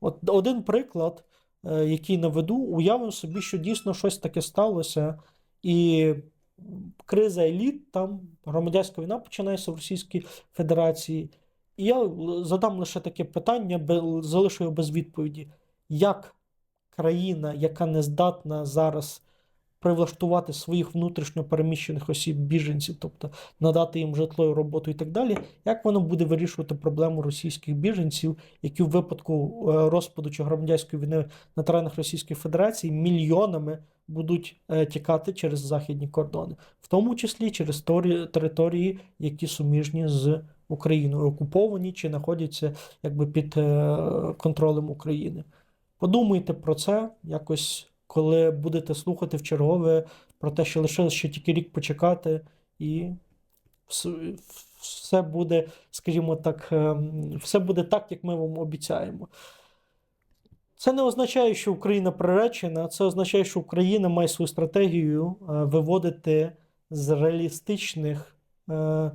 От один приклад, е, який наведу, уявимо собі, що дійсно щось таке сталося, і криза еліт, там громадянська війна починається в Російській Федерації. І я задам лише таке питання, залишу його без відповіді. Як країна, яка не здатна зараз прилаштувати своїх внутрішньо переміщених осіб, біженців, тобто надати їм житло, і роботу і так далі, як воно буде вирішувати проблему російських біженців, які в випадку е, розпаду чи громадянської війни на теренах Російської Федерації мільйонами будуть е, тікати через західні кордони, в тому числі через території, які суміжні з Україною, окуповані чи знаходяться якби під е, контролем України. Подумайте про це якось, коли будете слухати в чергове про те, що лишилось ще тільки рік почекати, і все буде, скажімо так, ем, все буде так, як ми вам обіцяємо. Це не означає, що Україна приречена, це означає, що Україна має свою стратегію е, виводити з реалістичних, е,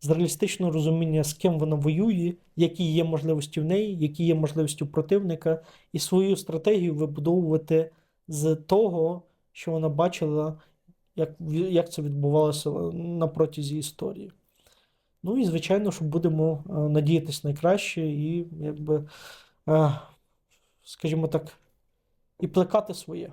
з реалістичного розуміння, з ким вона воює, які є можливості в неї, які є можливості у противника, і свою стратегію вибудовувати з того, що вона бачила, як, як це відбувалося на протязі історії. Ну і, звичайно, що будемо е, надіятися найкраще і, якби, е, скажімо так, і плекати своє.